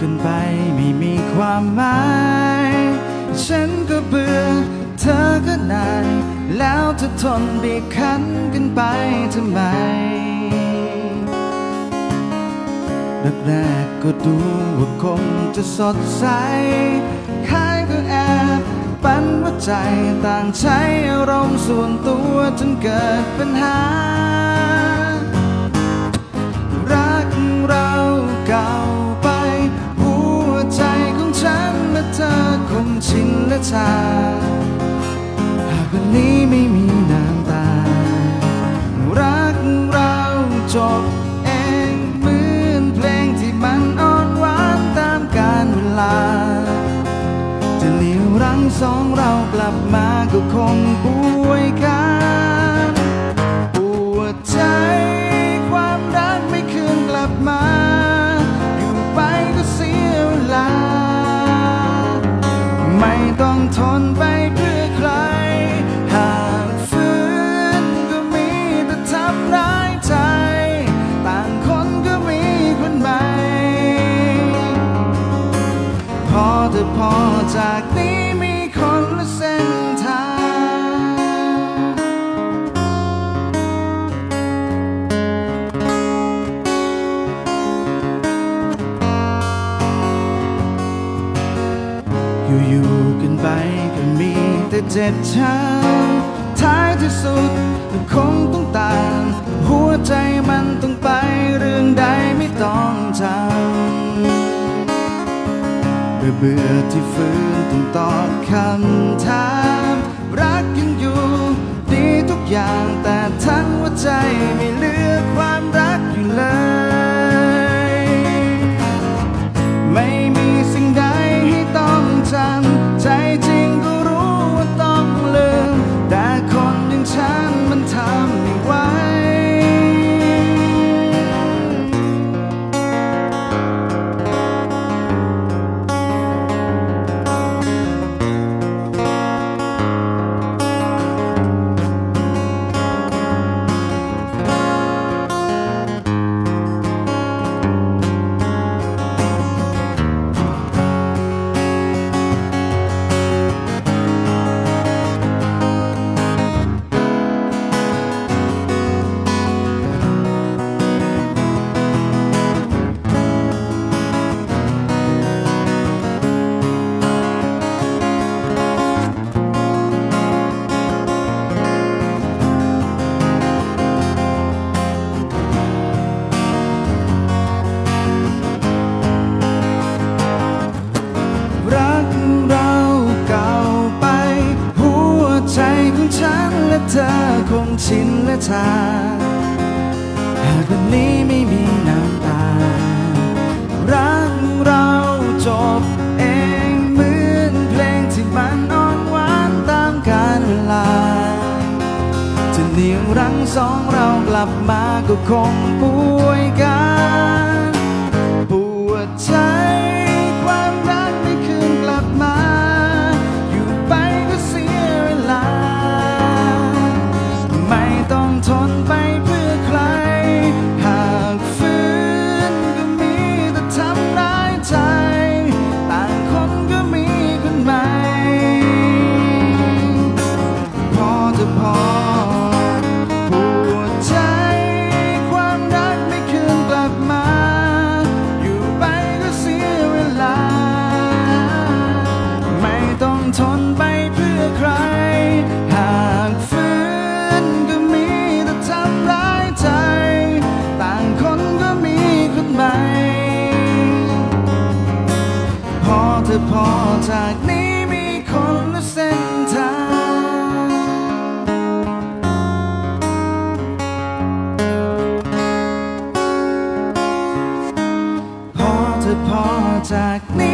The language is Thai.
กันไปไม่มีความหมาย ฉันก็เบื่อเธอก็นานแล้วจะทนบีบคั้นกันไปทำไมแรกๆก็ดูว่าคงจะสดใสค่ายก็แอบปันว่าใจต่างใช้อารมณ์ส่วนตัวจนเกิดปัญหาินและชา หากวันนี้ไม่มีน้ำตา รักเราจบเองเหมือนเพลงที่มันอ่อนหวานตามกาลเวลา จะเหนียวรั้งสองเรากลับมาก็คงป่วยกัน นไปเพื่อใคร หากฝืนก็มีแต่ทำร้ายใจ ต่างคนก็มีคนใหม่ พอเธอพอจากนี้ เจ็บช้ำท้ายที่สุดคงต้องตาม หัวใจมันต้องไปเรื่องใดไม่ต้องจำเบื่อเบื่อที่ฟื้นต้องตอบคำถาม รักยังอยู่ ดีทุกอย่างแต่ทั้งหัวใจไม่ลื และชาหากวันนี้ไม่มีน้ำตา รักเราจบเองเหมือนเพลงที่มันอ่อนหวานตามกาลเวลา จะเหนี่ยวรั้งสองเรากลับมาก็คงป่วยกัน จากนี้